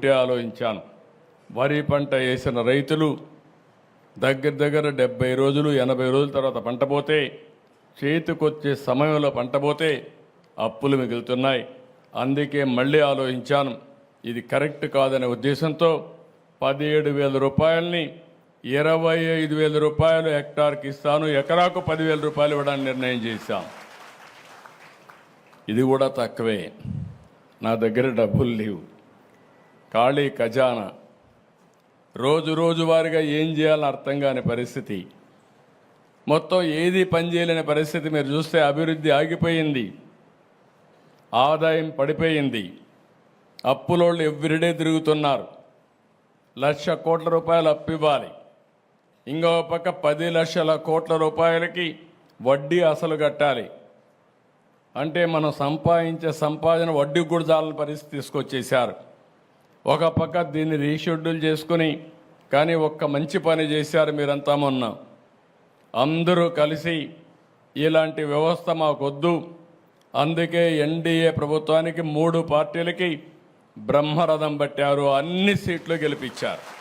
ఒకటే ఆలోచించాను. వరి పంట వేసిన రైతులు దగ్గర దగ్గర డెబ్బై రోజులు ఎనభై రోజుల తర్వాత పంట పోతే చేతికొచ్చే సమయంలో పంట పోతే అప్పులు మిగులుతున్నాయి. అందుకే మళ్ళీ ఆలోచించాను. ఇది కరెక్ట్ కాదనే ఉద్దేశంతో పదిహేడు వేల రూపాయలని ఇరవై ఐదు వేల రూపాయలు హెక్టార్కి ఇస్తాను. ఎకరాకు పదివేల రూపాయలు ఇవ్వడానికి నిర్ణయం చేశాం. ఇది కూడా తక్కువే. నా దగ్గర డబ్బులు లేవు. ఖాళీ ఖజానా. రోజు రోజువారీగా ఏం చేయాలని అర్థం కాని పరిస్థితి. మొత్తం ఏది పనిచేయలేని పరిస్థితి మీరు చూస్తే అభివృద్ధి ఆగిపోయింది. ఆదాయం పడిపోయింది. అప్పులోళ్ళు ఎవ్రీడే తిరుగుతున్నారు. లక్ష కోట్ల రూపాయలు అప్పు ఇవ్వాలి. ఇంకో పక్క పది లక్షల కోట్ల రూపాయలకి వడ్డీ అసలు కట్టాలి. అంటే మనం సంపాదించే సంపాదన వడ్డీ కూడా చాలని పరిస్థితి తీసుకొచ్చేశారు. ఒక పక్క దీన్ని రీషెడ్యూల్ చేసుకుని కానీ ఒక్క మంచి పని చేశారు మీరంతా మొన్న. అందరూ కలిసి ఇలాంటి వ్యవస్థ మాకొద్దు. అందుకే ఎన్డీఏ ప్రభుత్వానికి మూడు పార్టీలకి బ్రహ్మరథం పట్టారు అన్ని సీట్లు గెలిపించారు.